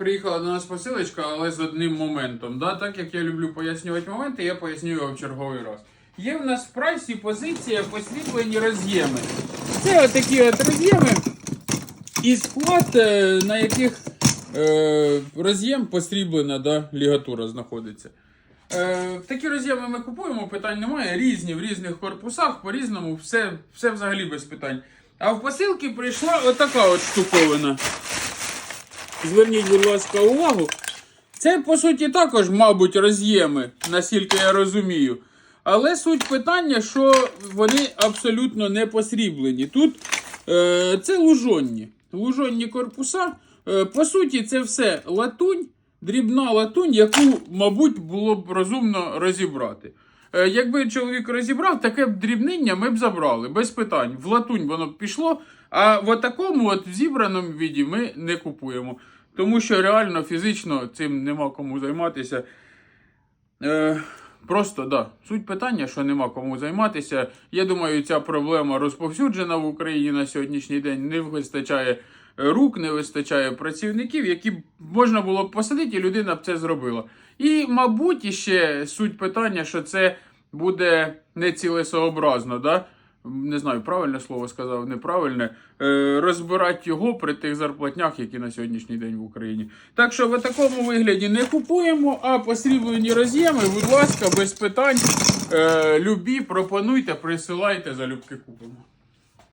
Приїхала до нас посилочка, але з одним моментом. Да? Так як я люблю пояснювати моменти, я поясню його в черговий раз. Є в нас в прайсі позиція посвітлені роз'єми. Це отакі от роз'єми і склад, е, на яких е, роз'єм посріблена да, лігатура знаходиться. Е, такі роз'єми ми купуємо, питань немає. Різні в різних корпусах, по-різному, все, все взагалі без питань. А в посилки прийшла отака от штуковина. Зверніть, будь ласка, увагу. Це, по суті, також, мабуть, роз'єми, наскільки я розумію. Але суть питання, що вони абсолютно не посріблені. Тут е, це лужонні. Лужонні корпуса. Е, по суті, це все латунь, дрібна латунь, яку, мабуть, було б розумно розібрати. Е, якби чоловік розібрав, таке б дрібнення ми б забрали, без питань. В латунь воно б пішло, а в такому от зібраному віді ми не купуємо. Тому що реально фізично цим нема кому займатися. Е, просто да. Суть питання, що нема кому займатися. Я думаю, ця проблема розповсюджена в Україні на сьогоднішній день. Не вистачає рук, не вистачає працівників, які можна було б посадити, і людина б це зробила. І, мабуть, іще суть питання, що це буде нецілесообразно, да? не знаю, правильне слово сказав, неправильне, е, розбирати його при тих зарплатнях, які на сьогоднішній день в Україні. Так що в такому вигляді не купуємо, а посріблені роз'єми, будь ласка, без питань. Е, любі, пропонуйте, присилайте, залюбки купимо.